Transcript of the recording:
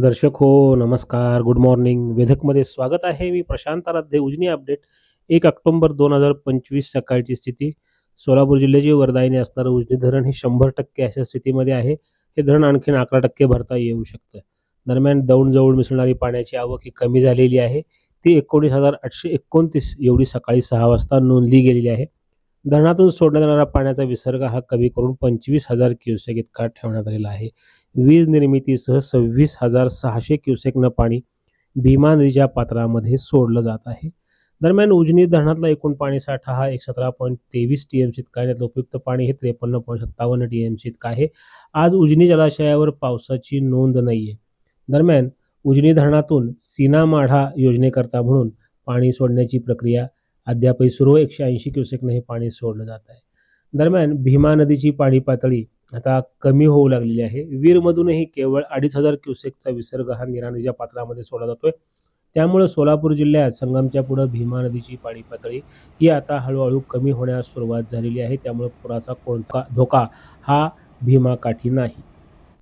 दर्शक हो नमस्कार गुड मॉर्निंग वेधकमध्ये स्वागत आहे मी प्रशांत आराध्ये उजनी अपडेट एक ऑक्टोंबर दोन हजार पंचवीस सकाळची स्थिती. सोलापूर जिल्ह्याची वरदायिनी असणारं उजनी धरण हे शंभर टक्के अशा स्थितीमध्ये आहे. हे धरण आणखीन अकरा टक्के भरता येऊ शकतं. दरम्यान दौंडजवळ मिसळणारी पाण्याची आवक ही कमी झालेली आहे. ती एकोणीस हजार आठशे एकोणतीस एवढी सकाळी सहा वाजता नोंदली गेलेली आहे. धरणातून सोडण्यात येणारा पाण्याचा विसर्ग हा कमी करून पंचवीस हजार क्युसेक इतका ठेवण्यात आलेला आहे. वीज निर्मितीसह सव्वीस हजार सहाशे क्युसेकनं पाणी भीमा नदीच्या पात्रामध्ये सोडलं जात आहे. दरम्यान उजनी धरणातला एकूण पाणी साठा हा एक सतरा पॉईंट तेवीस टी एम सी इतका आहे. त्यातलं उपयुक्त पाणी हे त्रेपन्न पॉईंट सत्तावन्न टी एम सी इतका आहे. आज उजनी जलाशयावर पावसाची नोंद नाही आहे दरम्यान उजनी धरणातून सीना माढा योजनेकरता म्हणून पाणी सोडण्याची प्रक्रिया अद्यापही सुरू एकशे ऐंशी क्युसेकनं हे पाणी सोडलं जात आहे. दरम्यान भीमा नदीची पाणी पातळी आता कमी होऊ लागलेली आहे. वीरमधूनही केवळ अडीच हजार क्युसेकचा विसर्ग हा नीरा नदीच्या पात्रामध्ये सोडला जातोय. त्यामुळे सोलापूर जिल्ह्यात संगमच्या पुढं भीमा नदीची पाणी पातळी ही आता हळूहळू कमी होण्यास सुरुवात झालेली आहे. त्यामुळे पुराचा कोणता धोका हा भीमा काठी नाही.